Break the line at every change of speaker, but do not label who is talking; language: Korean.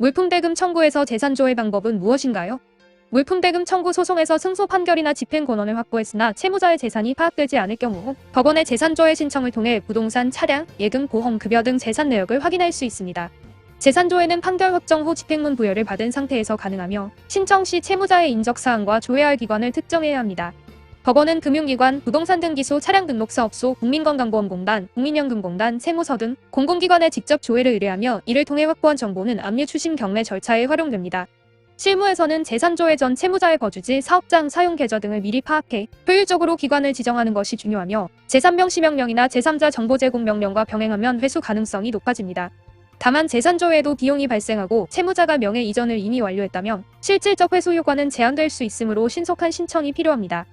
물품대금 청구에서 재산조회 방법은 무엇인가요? 물품대금 청구 소송에서 승소 판결이나 집행 권한을 확보했으나 채무자의 재산이 파악되지 않을 경우 법원의 재산조회 신청을 통해 부동산, 차량, 예금, 보험, 급여 등 재산 내역을 확인할 수 있습니다. 재산조회는 판결 확정 후 집행문 부여를 받은 상태에서 가능하며 신청 시 채무자의 인적사항과 조회할 기관을 특정해야 합니다. 법원은 금융기관, 부동산 등기소, 차량 등록사업소, 국민건강보험공단, 국민연금공단, 세무서 등 공공기관에 직접 조회를 의뢰하며 이를 통해 확보한 정보는 압류 추심 경매 절차에 활용됩니다. 실무에서는 재산조회 전 채무자의 거주지, 사업장 사용 계좌 등을 미리 파악해 효율적으로 기관을 지정하는 것이 중요하며 재산병시 명령이나 제3자 정보 제공 명령과 병행하면 회수 가능성이 높아집니다. 다만 재산조회에도 비용이 발생하고 채무자가 명예 이전을 이미 완료했다면 실질적 회수 효과는 제한될 수 있으므로 신속한 신청이 필요합니다.